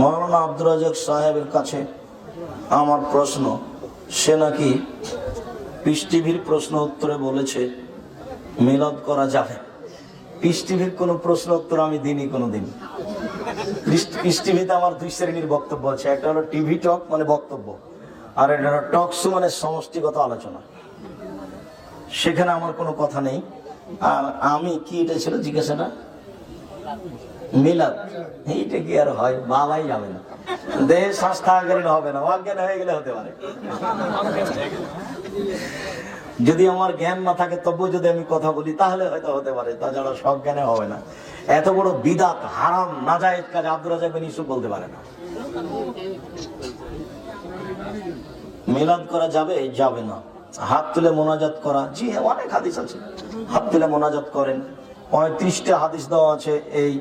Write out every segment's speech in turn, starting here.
মৌলানা আব্দুর রাজাক সাহেবের কাছে আমার প্রশ্ন, সে নাকি পিস টিভির প্রশ্ন উত্তরে বলেছে, মিলাদ করা যাবে। পিস টিভির কোনো প্রশ্ন উত্তর আমি দিনই কোনো দিন পিস টিভিতে আমার দুই শ্রেণির বক্তব্য আছে, একটা হলো টিভি টক মানে বক্তব্য, আর এটা হলো টকশো মানে সমষ্টিগত আলোচনা। সেখানে আমার কোনো কথা নেই। আর আমি কি এটা ছিল জিজ্ঞাসাটা মিলাদ এইটা কি আর হয়? বাবাই যাবে না। দেহে সংস্থা অজ্ঞান হবে না অজ্ঞান হয়ে গেলে হতে পারে। যদি আমার জ্ঞান না থাকে তবু যদি আমি কথা বলি তাহলে হয়তো হতে পারে তাছাড়া সব জ্ঞানে হবে না। এত বড় বিদাত হারাম নাজায়েজ কাজ আব্দুল রাজাক বিন বলতে পারে না। মিলাদ করা যাবে যাবে না। হাত তুলে মোনাজাত করা জি হ্যাঁ, অনেক হাদিস আছে। হাত তুলে মোনাজাত করেন। পঁয়ত্রিশটা হাদিস দেওয়া আছে এই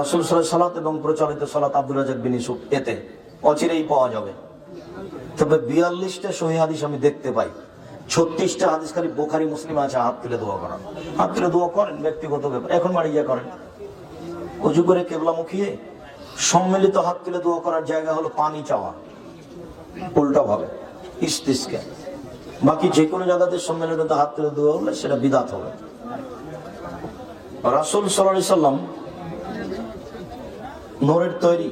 রাসূল সালাত এবং প্রচলিত সালাত আব্দুল রাজাক বিন ইউসুফ, এতে অচিরেই পাওয়া যাবে। তবে বিয়াল্লিশটা সহি হাদিস আমি দেখতে পাই। ছত্রিশটা হাদিস খালি বোখারি, মুসলিম আছে, হাত তুলে দোয়া করা। হাত তুলে দোয়া করেন, ব্যক্তিগত ব্যাপার। এখন বাড়ি গিয়ে করেন। উজু করে কেবলা মুখিয়ে সম্মিলিত হাত তুলে দোয়া করার জায়গা হলো পানি চাওয়া। উল্টা ভাবে ইস্তিসকে বাকি যে কোনো জায়গাতে সম্মেলনে হাত তুলে দোয়া হলে সেটা বিদাত হবে। রাসুল সাল্লাম নোরের তৈরি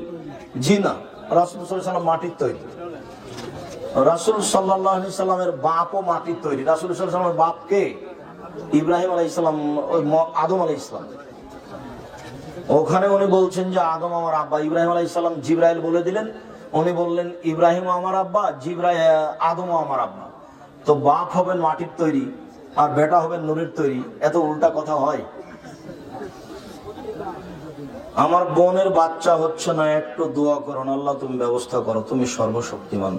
জি না রাসুল সাল্লাম মাটির তৈরি। রাসুল সাল্লাহ সাল্লামের বাপও মাটির তৈরি। রাসুল সাল্লামের বাপকে ইব্রাহিম আলাই ইসলাম আদম আলাই ইসলাম ওখানে উনি বলছেন যে, আদম আমার আব্বা। ইব্রাহিম আলাই ইসলাম জিব্রাইল বলে দিলেন। উনি বললেন, ইব্রাহিম আমার আব্বা জিব্রাই আদম আমার আব্বা। তো বাপ হবেন মাটির তৈরি, আর বেটা হবেন নুরের তৈরি। এত উল্টা কথা হয়। আমার বোনের বাচ্চা হচ্ছে না, একটু দোয়া করো আল্লাহ তুমি ব্যবস্থা করো, তুমি সর্বশক্তিমান।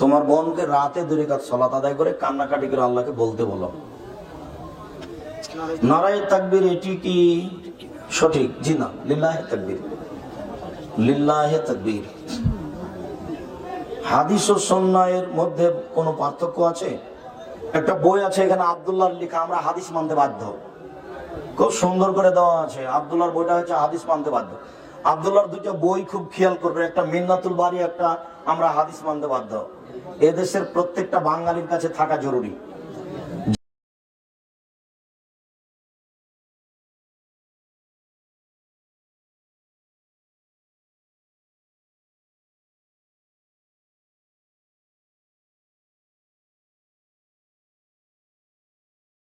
তোমার বোনকে রাতে দূরে কাজ সলাত আদায় করে কান্নাকাটি করে আল্লাহকে বলতে বলো। নারায় তাকবির এটি কি? সঠিক, জি না, লিল্লাহে তাকবির। লিল্লাহে তাকবির। হাদিস ও সন্ন্যায়ের মধ্যে কোনো পার্থক্য আছে? একটা বই আছে এখানে আব্দুল্লাহর লেখা, আমরা হাদিস মানতে বাধ্য। খুব সুন্দর করে দেওয়া আছে। আবদুল্লার বইটা হচ্ছে হাদিস মানতে বাধ্য। আবদুল্লার দুটো বই খুব খেয়াল করবে একটা মিন্নাতুল বাড়ি একটা আমরা হাদিস মানতে বাধ্য। এদেশের প্রত্যেকটা বাঙালির কাছে থাকা জরুরি।